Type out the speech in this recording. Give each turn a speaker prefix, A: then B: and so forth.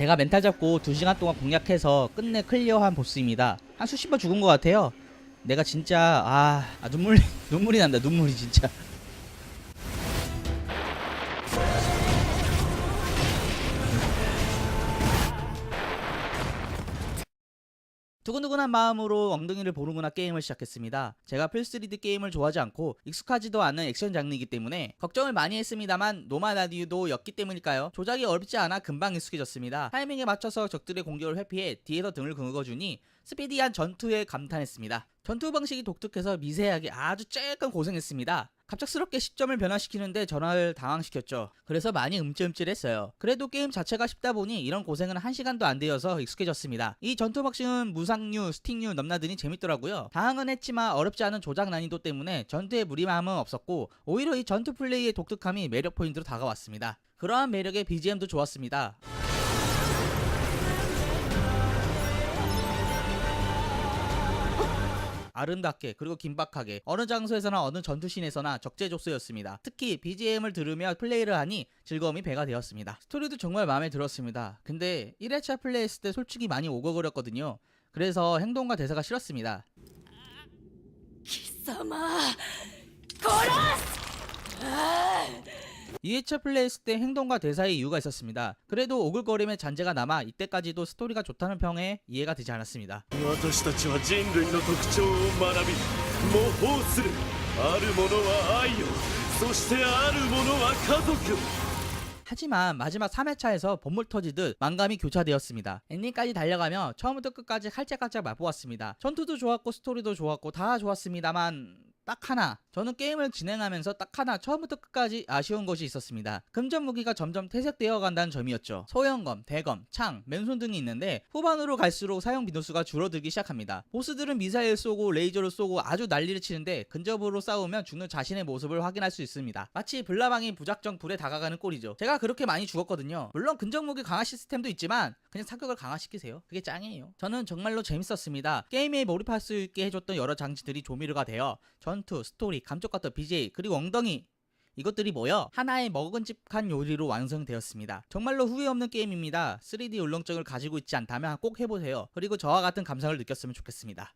A: 제가 멘탈 잡고 2시간 동안 공략해서 끝내 클리어한 보스입니다. 한 수십 번 죽은 것 같아요. 내가 진짜 아, 아 눈물 눈물이 난다 눈물이 진짜. 두근두근한 마음으로 엉덩이를 보는구나 게임을 시작했습니다. 제가 플스3D 게임을 좋아하지 않고 익숙하지도 않은 액션 장르이기 때문에 걱정을 많이 했습니다만 노마다디유도 였기 때문일까요? 조작이 어렵지 않아 금방 익숙해졌습니다. 타이밍에 맞춰서 적들의 공격을 회피해 뒤에서 등을 긁어주니 스피디한 전투에 감탄했습니다. 전투 방식이 독특해서 미세하게 아주 조금 고생했습니다. 갑작스럽게 시점을 변화시키는데 전화를 당황시켰죠. 그래서 많이 음찔음찔했어요. 그래도 게임 자체가 쉽다 보니 이런 고생은 한 시간도 안 되어서 익숙해졌습니다. 이 전투 박싱은 무상류, 스틱류 넘나드니 재밌더라고요. 당황은 했지만 어렵지 않은 조작 난이도 때문에 전투에 무리함은 없었고 오히려 이 전투 플레이의 독특함이 매력 포인트로 다가왔습니다. 그러한 매력의 BGM도 좋았습니다. 아름답게 그리고 긴박하게 어느 장소에서나 어느 전투신에서나 적재적소였습니다. 특히 BGM을 들으며 플레이를 하니 즐거움이 배가 되었습니다. 스토리도 정말 마음에 들었습니다. 근데 1회차 플레이했을 때 솔직히 많이 오거거렸거든요. 그래서 행동과 대사가 싫었습니다.
B: 기사마, 걸었! 아!
A: 2회차 플레이했을 때 행동과 대사의 이유가 있었습니다. 그래도 오글거림의 잔재가 남아 이때까지도 스토리가 좋다는 평에 이해가 되지 않았습니다.
C: 私たちは人類の特徴を学び模倣するあるものは愛をそしてあるものは家族
A: 하지만 마지막 3회차에서 본물 터지듯 만감이 교차되었습니다. 엔딩까지 달려가며 처음부터 끝까지 칼짝칼짝 맛보았습니다. 전투도 좋았고 스토리도 좋았고 다 좋았습니다만 딱 하나 저는 게임을 진행하면서 딱 하나 처음부터 끝까지 아쉬운 것이 있었습니다. 금전 무기가 점점 퇴색되어 간다는 점이었죠. 소형검, 대검, 창, 맨손 등이 있는데 후반으로 갈수록 사용 빈도수가 줄어들기 시작합니다. 보스들은 미사일 쏘고 레이저를 쏘고 아주 난리를 치는데 근접으로 싸우면 죽는 자신의 모습을 확인할 수 있습니다. 마치 블라방이 부작정 불에 다가가는 꼴이죠. 제가 그렇게 많이 죽었거든요. 물론 근접 무기 강화 시스템도 있지만 그냥 사격을 강화시키세요. 그게 짱이에요. 저는 정말로 재밌었습니다. 게임에 몰입할 수 있게 해줬던 여러 장치들이 조미료가 되어 전투, 스토리, 감쪽같던 BJ 그리고 엉덩이 이것들이 모여 하나의 먹은집한 요리로 완성되었습니다. 정말로 후회 없는 게임입니다. 3D 울렁증을 가지고 있지 않다면 꼭 해보세요. 그리고 저와 같은 감상을 느꼈으면 좋겠습니다.